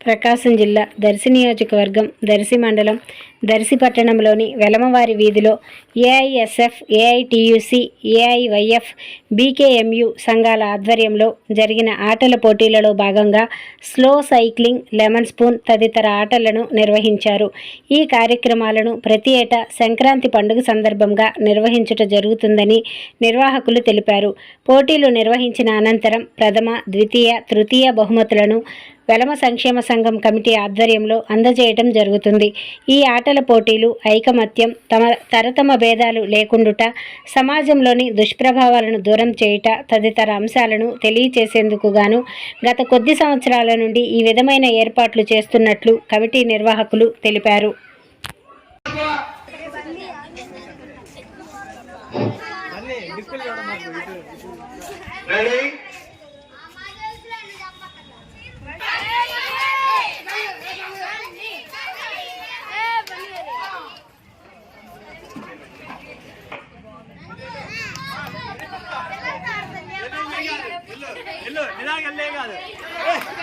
ప్రకాశం జిల్లా దర్శి నియోజకవర్గం దర్శి మండలం దర్శి పట్టణంలోని వెలమవారి వీధిలో ఏఐఎస్ఎఫ్ ఏఐటియుసి ఏఐవైఎఫ్ బీకేఎంయు సంఘాల ఆధ్వర్యంలో జరిగిన ఆటల పోటీలలో భాగంగా స్లో సైక్లింగ్ లెమన్ స్పూన్ తదితర ఆటలను నిర్వహించారు. ఈ కార్యక్రమాలను ప్రతి ఏటా సంక్రాంతి పండుగ సందర్భంగా నిర్వహించుట జరుగుతుందని నిర్వాహకులు తెలిపారు. పోటీలు నిర్వహించిన అనంతరం ప్రథమ ద్వితీయ తృతీయ బహుమతులను వెలమ సంక్షేమ సంఘం కమిటీ ఆధ్వర్యంలో అందజేయటం జరుగుతుంది ఈ ఆటల పోటీలు ఐకమత్యం తమ తరతమ భేదాలు లేకుండుట సమాజంలోని దుష్ప్రభావాలను దూరం చేయుట తదితర అంశాలను తెలియచేసేందుకు గాను గత కొద్ది సంవత్సరాల నుండి ఈ విధమైన ఏర్పాట్లు చేస్తున్నట్లు కమిటీ నిర్వాహకులు తెలిపారు Ready? நிதானம் இல்லையே காது